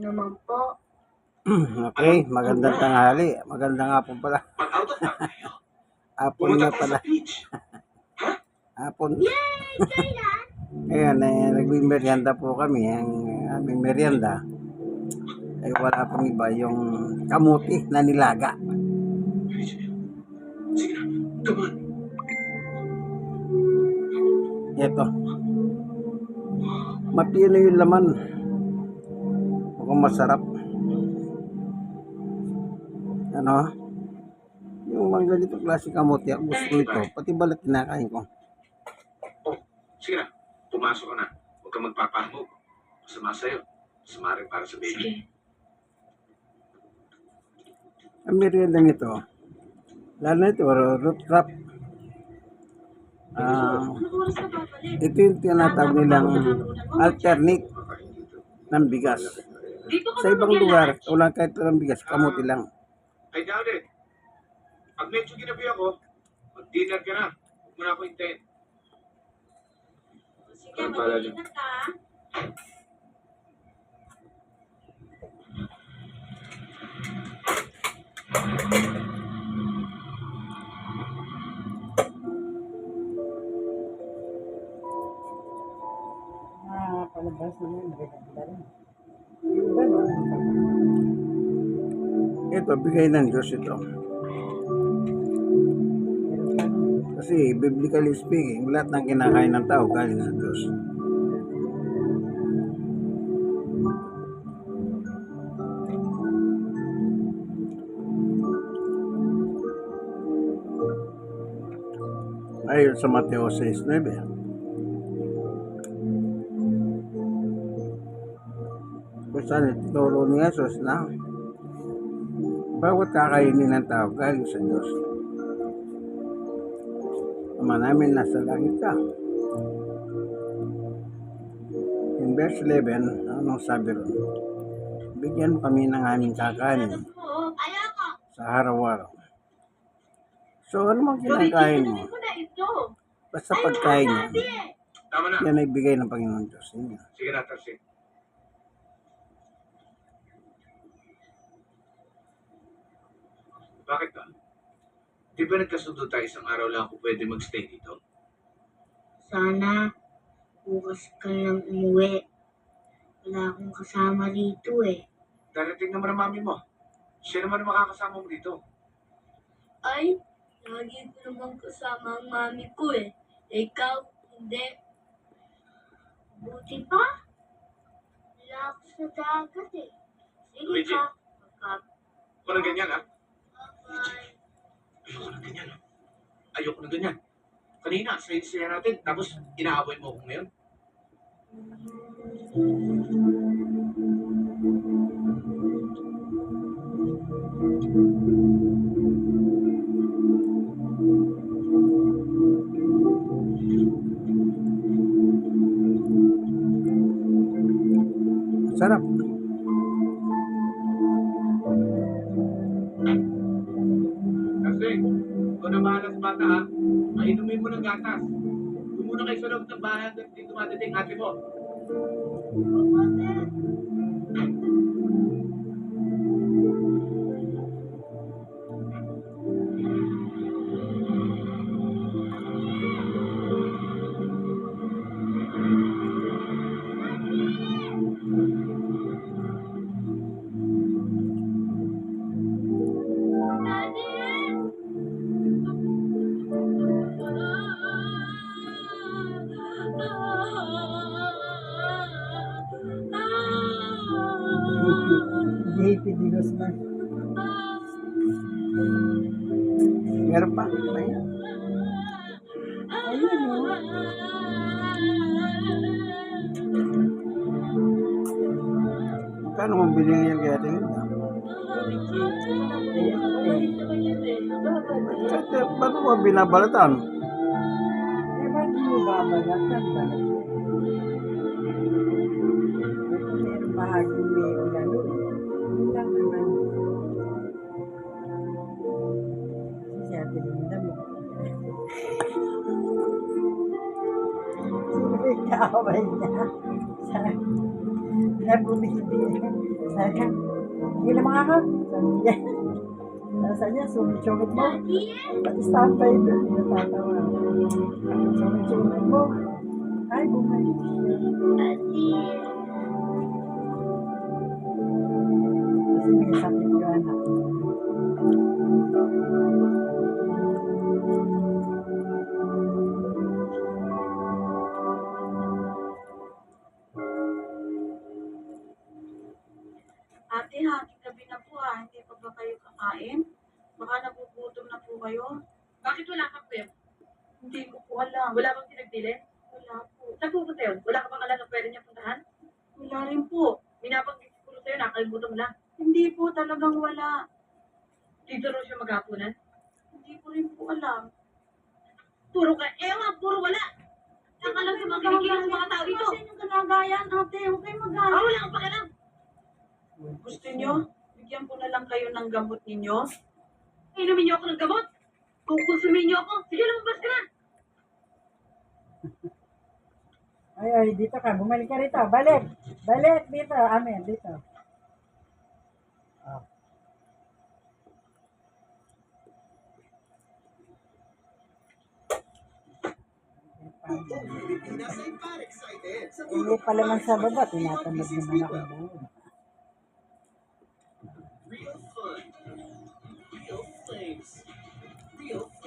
naman po. okay, magandang tanghali. Magandang hapon pala. Hapon na pala. Hapon. Ngayon, eh, nagmimerienda po kami. Ang aming merienda ay wala pang iba yung kamuti na nilaga. Ito. Mapino yung laman. Mukhang masarap. Ano? Yung mga ganito klase ang gusto ko ito. Pati balat kinakain ko. Oh, sige na, pumasok ka na. Huwag kang magpapahamog. Masama sa'yo. Masama rin para sa baby. Sige. Ang merienda nito, lalo na ito, root. Ah, Anong oras na babalik? ito yung tinatawag nilang alternate ng bigas. Dito ka Sa ibang lugar, wala kahit walang bigas, kamuti lang. I doubt it. Pag medyo ginabi ako, mag-dinner ka na. Huwag mo na ako hintayin. Sige, mag-iingat ka. Ito, bigay ng Diyos ito. Kasi, biblically speaking, lahat ng kinakain ng tao galing sa Diyos. Ayon sa Mateo 6.9. Kung saan ituturo ni Jesus na bawat kakainin ng tao galing sa Diyos. Ama namin nasa langit ka. In verse 11, anong sabi ron? Bigyan mo kami ng aming kakanin sa araw-araw. So, ano mang kinakain mo? Basta pagkain mo, Sabi. Tama na. yan ay bigay ng Panginoon Diyos. Sige na, Tarsi. Bakit ba? Di ba nagkasundo tayo isang araw lang ako pwede magstay dito? Sana bukas ka lang umuwi. Wala akong kasama rito eh. Darating naman ang mami mo. Siya naman ang makakasama mo dito. Ay, lagi ko naman kasama ang mami ko eh. Ikaw, hindi. Buti pa. Wala ako sa dagat eh. Sige Luigi. ka. Magkap- ganyan, ha? Ayoko na ganyan, ha? Ayoko na ganyan. Kanina, saya-saya natin, tapos inaaway mo ako ngayon. Sarap. Bata, ha? Mainumin mo ng gatas. Doon muna kayo sa loob ng bahay hanggang hindi dumadating ate mo. JP de Guzman. Meron pa. Ayun. Ayun o. Magkano mong bilhin yan kaya tingin na? Eh. Ba't mo binabalatan? Eh, ba't mo babalatan ba? Kaaway niya? Sa, na bumibili sa Sabi ka, hindi naman ako. Sabi niya. Nasa niya, sumit-sumit mo. Pati stampay doon, natatawa. Sumit-sumit mo. Ay, bumalik siya. Kasi po kayo. Bakit wala kang pep? Hindi ko po alam. Wala bang pinagpili? Wala po. Saan pupunta yun? Wala ka bang alam na pwede niya puntahan? Wala rin po. Minabanggit ko sa'yo, nakalimutan mo lang. Hindi po talagang wala. Dito rin siya maghapunan. Hindi ko rin po alam. Puro ka, eh nga, puro wala. Saan ka lang sa mga kinikilang sa mga tao dito? Kasi yung kanagayan, ate. Huwag kayong Ah, magalit. wala kang pakialam. Gusto nyo? Bigyan ko na lang kayo ng gamot ninyo. Inumin niyo ako ng gamot. Kukonsumin niyo ako. Sige, lumabas ka na. Ay, ay, dito ka. Bumalik ka rito. Balik. Balik dito. Amen, dito. Oh. Hindi pala man sa baba, tinatamad naman ako doon.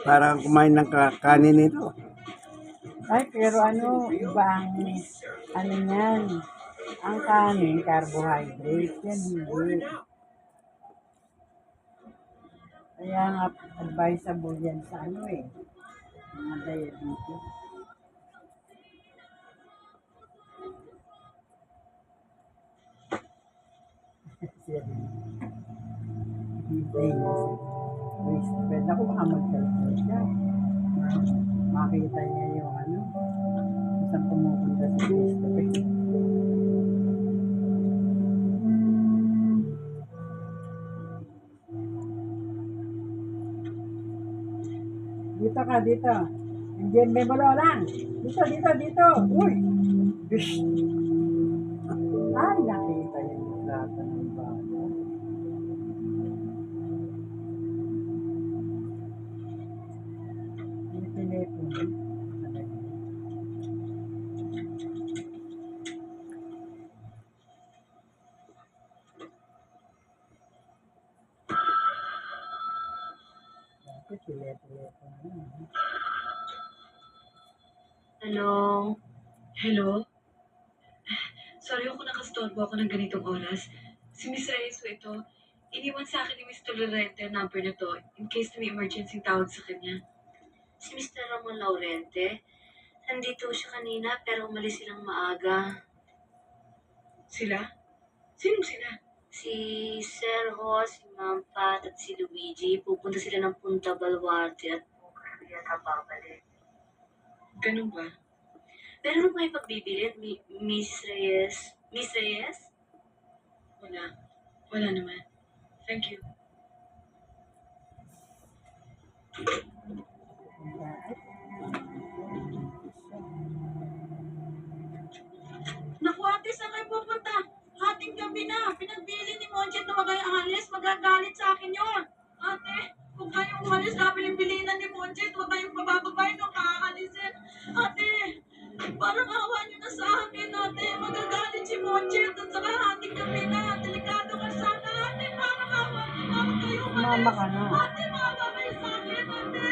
Parang kumain ng ka- kanin nito. Ay, pero ano, iba ang, ano yan, ang kanin, carbohydrate, yan hindi. Kaya nga, advisable yan sa ano eh, mga diabetes. Siya din. Ako baka mag-calculate siya. Makita niya yung ano, isang pumupunta to face. Dito ka, dito. Indian Memolo lang. Dito, dito, dito. Uy! Bish! Hello? Hello? Sorry ako nakastorbo ako ng ganitong oras. Si Miss Reyes po ito. Iniwan sa akin ni Mr. Lorente ang number na to in case na may emergency tawag sa kanya. Si Mr. Ramon Laurente. Nandito siya kanina pero umalis silang maaga. Sila? Sino sila? Si Serho, si Ma'am Pat at si Luigi pupunta sila ng Punta Baluarte at bukas sila babalik. Ganun ba? Pero ano may pagbibilin, Mi- Miss Reyes? Miss Reyes? Wala. Wala naman. Thank you. Naku, ate, saan kayo pupunta? Hating gabi na. Pinagbili ni Monjet na wag kayo alis. Magagalit sa akin yun. Ate, kung kayo umalis, kabilin-bilinan ni Monjet, huwag Mama ka na. Ate, maawa kayo sa akin, ate.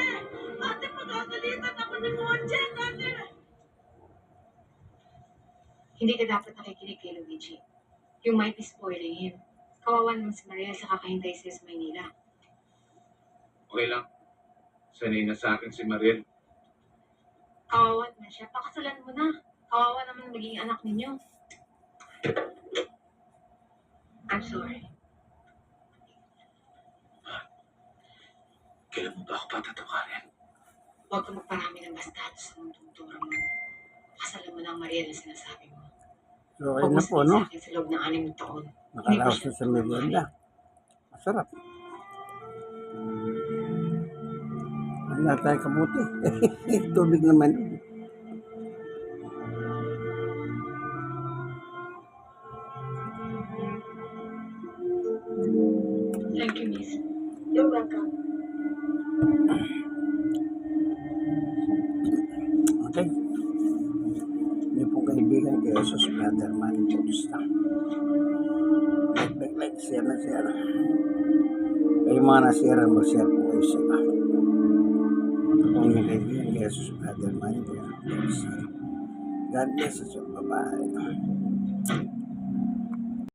Ate, magagalitan ako ni Monjet, ate. Hindi ka dapat nakikinig kay Luigi. You might be spoiling him. Kawawa naman si Maria sa kakahintay siya sa Maynila. Okay lang. Sanay na sa akin si Mariel. Kawawa naman siya. Pakasalan mo na. Kawawa naman maging anak ninyo. I'm sorry. Kailan mo ba ako patatawarin? Huwag ka magparami ng bastardo sa mundong turo mo. Pakasalan mo na ang Maria na sinasabi mo. So, ayun na po, no? sa akin sa loob ng anim na taon. Nakalaos na sa merienda. Masarap. Wala tayo kabuti. Tubig naman. Kay Jesus Brother Manny Bautista. Like, like, share na share. Kayo mga na-share, mag-share po kayo sila. Yung kaibigan kay Jesus Brother Manny Bautista. God bless us. Bye-bye.